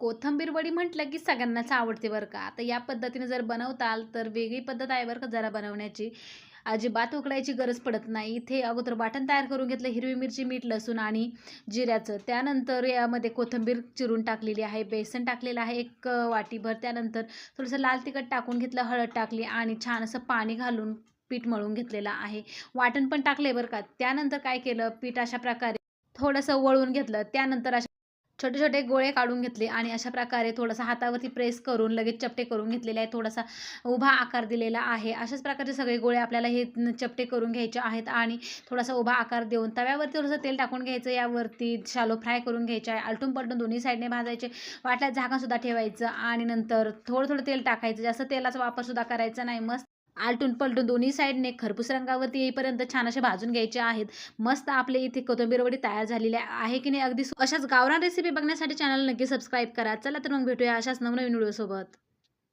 कोथिंबीर वडी म्हटलं की सगळ्यांनाच आवडते बरं का. आता या पद्धतीने जर बनवताल तर वेगळी पद्धत आहे बरं का जरा बनवण्याची. अजिबात उकडायची गरज पडत नाही. इथे अगोदर वाटण तयार करून घेतलं हिरवी मिरची मीठ लसूण आणि जिऱ्याचं. त्यानंतर यामध्ये कोथिंबीर चिरून टाकलेली आहे बेसन टाकलेलं आहे एक वाटीभर. त्यानंतर थोडंसं लाल तिखट टाकून घेतलं हळद टाकली आणि छान असं पाणी घालून पीठ मळून घेतलेलं आहे. वाटण पण टाकले बरं का. त्यानंतर काय केलं पीठ अशा प्रकारे थोडंसं वळून घेतलं. त्यानंतर अशा छोटे छोटे गोळे काढून घेतले आणि अशा प्रकारे थोडासा हातावरती प्रेस करून लगेच चपटे करून घेतलेले आहे थोडासा उभा आकार दिलेला आहे. अशाच प्रकारचे सगळे गोळे आपल्याला हे चपटे करून घ्यायचे आहेत आणि थोडासा उभा आकार देऊन तव्यावरती थोडंसं तेल टाकून घ्यायचं. यावरती शालो फ्राय करून घ्यायचे आहे. आलटून पलटून दोन्ही साईडने भाजायचे. वाटल्यात झाकणसुद्धा ठेवायचं आणि नंतर थोडं थोडं तेल टाकायचं. जास्त तेलाचा वापरसुद्धा करायचा नाही. मस्त आलटून पलटून दोन्ही साईडने खरपूस रंगावरती येईपर्यंत छान असे भाजून घ्यायचे आहेत. मस्त आपले इथे कोथिंबीर वडी तयार झालेली आहे की नाही अगदी अशाच गावरान रेसिपी बघण्यासाठी चॅनल नक्की सबस्क्राईब करा. चला तर मग भेटूया अशाच नवनवीन व्हिडिओसोबत